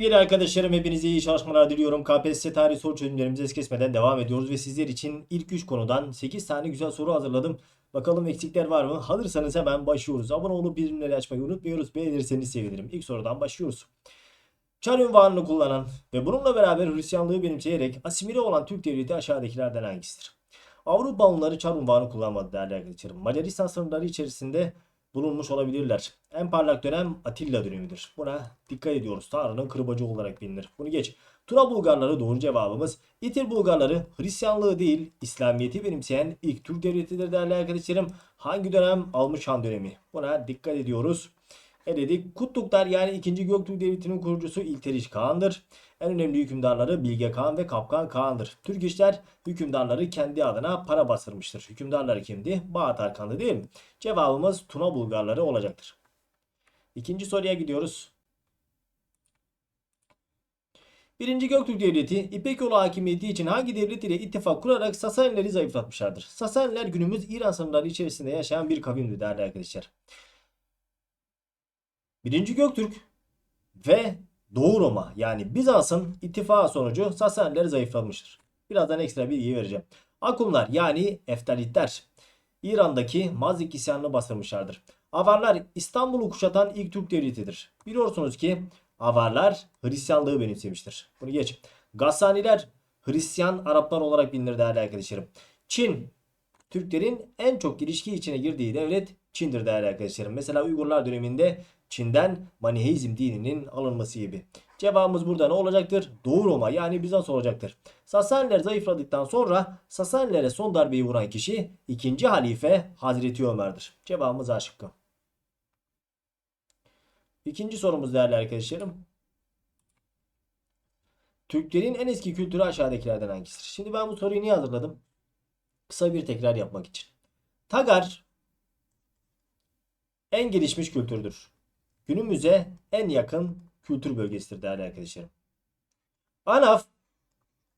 Bir arkadaşlarım hepinize iyi çalışmalar diliyorum. KPSS tarih soru çözümlerimize es kesmeden devam ediyoruz ve sizler için ilk 3 konudan 8 tane güzel soru hazırladım. Bakalım eksikler var mı? Hazırsanız hemen başlıyoruz. Abone olup bildirimleri açmayı unutmuyoruz. Beğenirseniz sevinirim. İlk sorudan başlıyoruz. Çar ünvanını kullanan ve bununla beraber Hristiyanlığı benimseyerek asimile olan Türk devleti aşağıdakilerden hangisidir? Avrupa Hunları Çar unvanı kullanmadı değerli arkadaşlarım. Macaristan sınırları içerisinde bulunmuş olabilirler. En parlak dönem Atilla dönemidir. Buna dikkat ediyoruz. Tanrı'nın kırbacı olarak bilinir. Bunu geç. Tura Bulgarları doğru cevabımız. İtir Bulgarları Hristiyanlığı değil İslamiyet'i benimseyen ilk Türk devletidir değerli arkadaşlarım. Hangi dönem? Almış Han dönemi. Buna dikkat ediyoruz. Ne dedik? Kutluklar yani 2. Göktürk Devleti'nin kurucusu İlteriş Kağan'dır. En önemli hükümdarları Bilge Kağan ve Kapkan Kağan'dır. Türk işler hükümdarları kendi adına para bastırmıştır. Hükümdarları kimdi? Bağat Arkan'dı değil mi? Cevabımız Tuna Bulgarları olacaktır. İkinci soruya gidiyoruz. Birinci Göktürk Devleti İpek yolu hakimiyeti için hangi devlet ile ittifak kurarak Sasanileri zayıflatmışlardır? Sasaniler günümüz İran sınırları içerisinde yaşayan bir kavimdi değerli arkadaşlar. Birinci Göktürk ve Doğu Roma yani Bizans'ın ittifakı sonucu Sasaniler zayıflamıştır. Birazdan ekstra bilgi vereceğim. Akumlar yani Eftalitler İran'daki Mazik isyanını bastırmışlardır. Avarlar İstanbul'u kuşatan ilk Türk devletidir. Biliyorsunuz ki Avarlar Hristiyanlığı benimsemiştir. Bunu geç. Gassaniler Hristiyan Araplar olarak bilinir değerli arkadaşlarım. Çin Türklerin en çok ilişki içine girdiği devlet Çin'dir değerli arkadaşlarım. Mesela Uygurlar döneminde Çin'den Maniheizm dininin alınması gibi. Cevabımız burada ne olacaktır? Doğu Roma yani Bizans olacaktır. Sasaniler zayıfladıktan sonra Sasanilere son darbeyi vuran kişi ikinci halife Hazreti Ömer'dir. Cevabımız A şıkkı. İkinci sorumuz değerli arkadaşlarım. Türklerin en eski kültürü aşağıdakilerden hangisidir? Şimdi ben bu soruyu niye hazırladım? Kısa bir tekrar yapmak için. Tagar en gelişmiş kültürdür. Günümüze en yakın kültür bölgesidir değerli arkadaşlarım. Anaf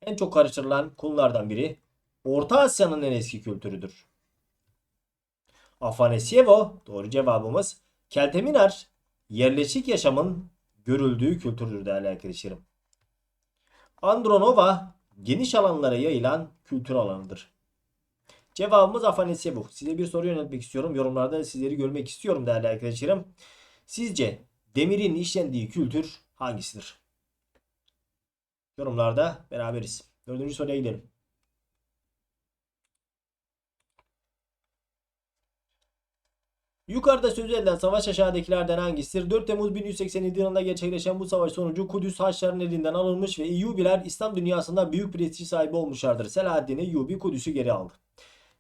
en çok karıştırılan konulardan biri. Orta Asya'nın en eski kültürüdür. Afanasyevo doğru cevabımız. Kelteminar yerleşik yaşamın görüldüğü kültürdür değerli arkadaşlarım. Andronova geniş alanlara yayılan kültür alanıdır. Cevabımız Afanasyevo. Size bir soru yöneltmek istiyorum. Yorumlarda sizleri görmek istiyorum değerli arkadaşlarım. Sizce demirin işlendiği kültür hangisidir? Yorumlarda beraberiz. Dördüncü soruya gidelim. Yukarıda söz edilen savaş aşağıdakilerden hangisidir? 4 Temmuz 1187 yılında gerçekleşen bu savaş sonucu Kudüs Haçlıların elinden alınmış ve Eyyubiler İslam dünyasında büyük prestij sahibi olmuşlardır. Selahaddin Eyyubi Kudüs'ü geri aldı.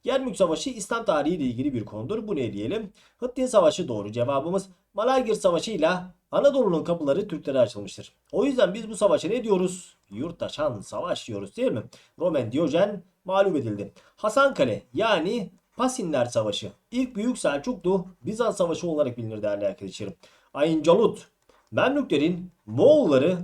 Yermük Savaşı İslam tarihi ile ilgili bir konudur. Bu ne diyelim? Hıttin Savaşı doğru cevabımız. Malagir Savaşı ile Anadolu'nun kapıları Türklere açılmıştır. O yüzden biz bu savaşa ne diyoruz? Yurttaşan savaş diyoruz değil mi? Roman Diyojen mağlup edildi. Hasankale yani Pasinler Savaşı. İlk Büyük Selçuklu Bizans Savaşı olarak bilinir değerli arkadaşlarım. Ayincalut Memlüklerin Moğolları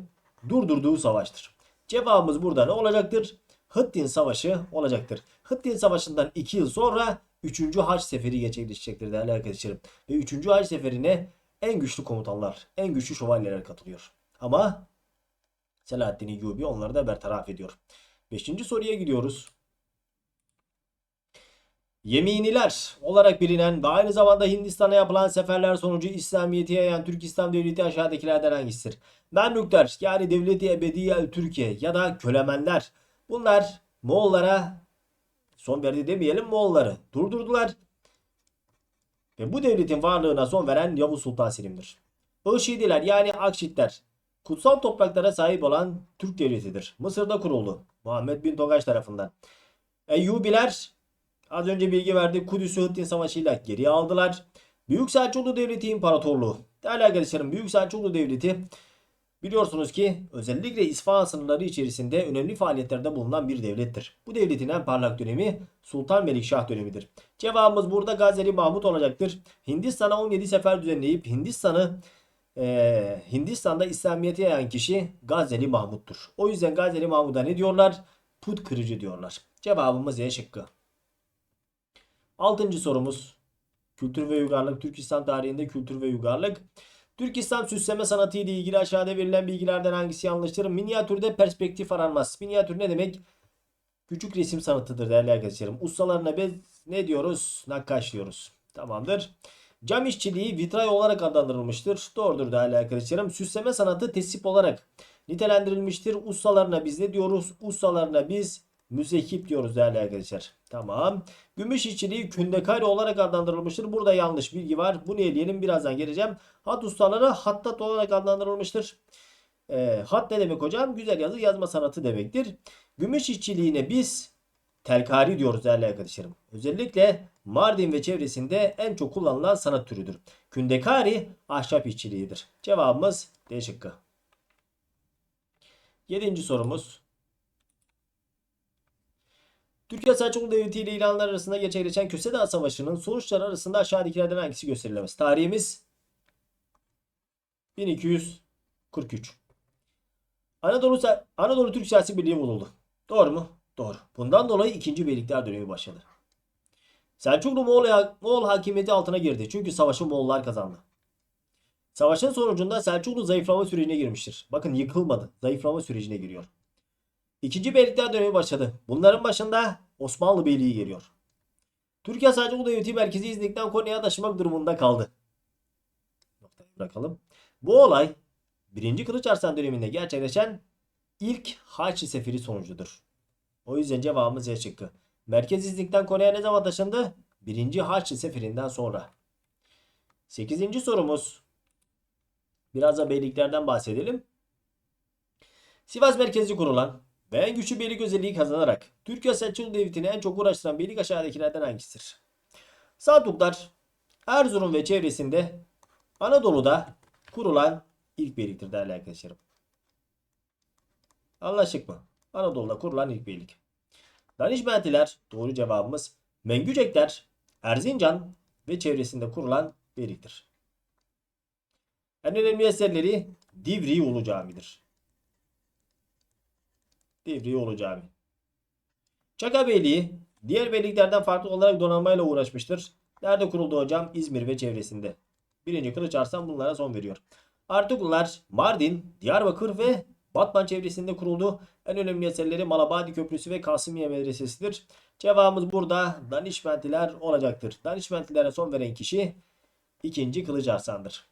durdurduğu savaştır. Cevabımız burada ne olacaktır? Hıttin Savaşı olacaktır. Hıttin Savaşı'ndan 2 yıl sonra 3. Haç Seferi gerçekleşecektir değerli arkadaşlarım. Ve 3. Haç Seferi'ne en güçlü komutanlar, en güçlü şövalyeler katılıyor. Ama Selahaddin Eyyubi onları da bertaraf ediyor. 5. soruya gidiyoruz. Yeminiler olarak bilinen ve aynı zamanda Hindistan'a yapılan seferler sonucu İslamiyet'i yayan Türk İslam Devleti aşağıdakilerden hangisidir? Memlükler yani Devleti Ebediye Türkiye ya da Kölemenler. Bunlar Moğollara son verdi demeyelim Moğolları durdurdular. Ve bu devletin varlığına son veren Yavuz Sultan Selim'dir. Işidiler yani Akşitler kutsal topraklara sahip olan Türk devletidir. Mısır'da kuruldu. Muhammed bin Togaş tarafından. Eyyubiler az önce bilgi verdik. Kudüs'ü Hıttin Savaşı ile geriye aldılar. Büyük Selçuklu Devleti İmparatorluğu. Değerli arkadaşlarım Büyük Selçuklu Devleti Biliyorsunuz ki özellikle İsfahan sınırları içerisinde önemli faaliyetlerde bulunan bir devlettir. Bu devletin en parlak dönemi Sultan Melikşah dönemidir. Cevabımız burada Gazeli Mahmut olacaktır. Hindistan'a 17 sefer düzenleyip Hindistan'ı e, Hindistan'da İslamiyet'e yayan kişi Gazeli Mahmut'tur. O yüzden Gazeli Mahmut'a ne diyorlar? Put kırıcı diyorlar. Cevabımız E şıkkı. Altıncı sorumuz. Kültür ve uygarlık. Türk İslam tarihinde kültür ve uygarlık. Türk İslam süsleme sanatı ile ilgili aşağıda verilen bilgilerden hangisi yanlıştır? Minyatürde perspektif aranmaz. Minyatür ne demek? Küçük resim sanatıdır değerli arkadaşlarım. Ustalarına biz ne diyoruz? Nakkaş diyoruz. Tamamdır. Cam işçiliği vitray olarak adlandırılmıştır. Doğrudur değerli arkadaşlarım. Süsleme sanatı tesip olarak nitelendirilmiştir. Ustalarına biz ne diyoruz? Ustalarına biz müzekip diyoruz değerli arkadaşlar. Tamam. Gümüş işçiliği kündekari olarak adlandırılmıştır. Burada yanlış bilgi var. Bunu eleyelim. Birazdan geleceğim. Hat ustaları hattat olarak adlandırılmıştır. E, hat ne demek hocam? Güzel yazı yazma sanatı demektir. Gümüş işçiliğine biz telkari diyoruz değerli arkadaşlarım. Özellikle Mardin ve çevresinde en çok kullanılan sanat türüdür. Kündekari ahşap işçiliğidir. Cevabımız D şıkkı. Yedinci sorumuz. Türkiye Selçuklu Devleti ile İranlar arasında gerçekleşen Köse Dağı Savaşı'nın sonuçları arasında aşağıdakilerden hangisi gösterilemez? Tarihimiz 1243. Anadolu, Anadolu Türk Siyasi Birliği bulundu. Doğru mu? Doğru. Bundan dolayı 2. Beylikler dönemi başladı. Selçuklu Moğol, Moğol hakimiyeti altına girdi. Çünkü savaşı Moğollar kazandı. Savaşın sonucunda Selçuklu zayıflama sürecine girmiştir. Bakın yıkılmadı. Zayıflama sürecine giriyor. İkinci Beylikler dönemi başladı. Bunların başında Osmanlı Beyliği geliyor. Türkiye Selçuklu Devleti merkezi İznik'ten Konya'ya taşımak durumunda kaldı. Bırakalım. Bu olay 1. Kılıç Arslan döneminde gerçekleşen ilk Haçlı Seferi sonucudur. O yüzden cevabımız C şıkkı. Merkez İznik'ten Konya'ya ne zaman taşındı? 1. Haçlı Seferinden sonra. 8. sorumuz. Biraz da beyliklerden bahsedelim. Sivas merkezli kurulan en güçlü beylik özelliği kazanarak Türkiye Selçuklu Devleti'ni en çok uğraştıran beylik aşağıdakilerden hangisidir? Saltuklar Erzurum ve çevresinde Anadolu'da kurulan ilk beyliktir değerli arkadaşlarım. Anlaştık mı? Anadolu'da kurulan ilk beylik. Danişmentiler doğru cevabımız. Mengücekler Erzincan ve çevresinde kurulan beyliktir. En önemli eserleri Divri Ulu Cami'dir. Divri Ulu Cami. Çaka Beyliği diğer beyliklerden farklı olarak donanmayla uğraşmıştır. Nerede kuruldu hocam? İzmir ve çevresinde. Birinci Kılıç Arslan bunlara son veriyor. Artuklular Mardin, Diyarbakır ve Batman çevresinde kuruldu. En önemli eserleri Malabadi Köprüsü ve Kasımiye Medresesi'dir. Cevabımız burada Danişmentiler olacaktır. Danişmentilere son veren kişi ikinci Kılıç Arslan'dır.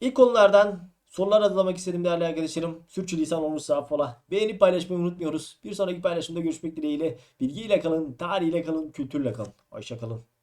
İlk konulardan sorular hazırlamak istedim değerli arkadaşlarım. Sürçülisan olmuşsa affola. Beğenip paylaşmayı unutmuyoruz. Bir sonraki paylaşımda görüşmek dileğiyle. Bilgiyle kalın, tarihiyle kalın, kültürle kalın. Hoşça kalın.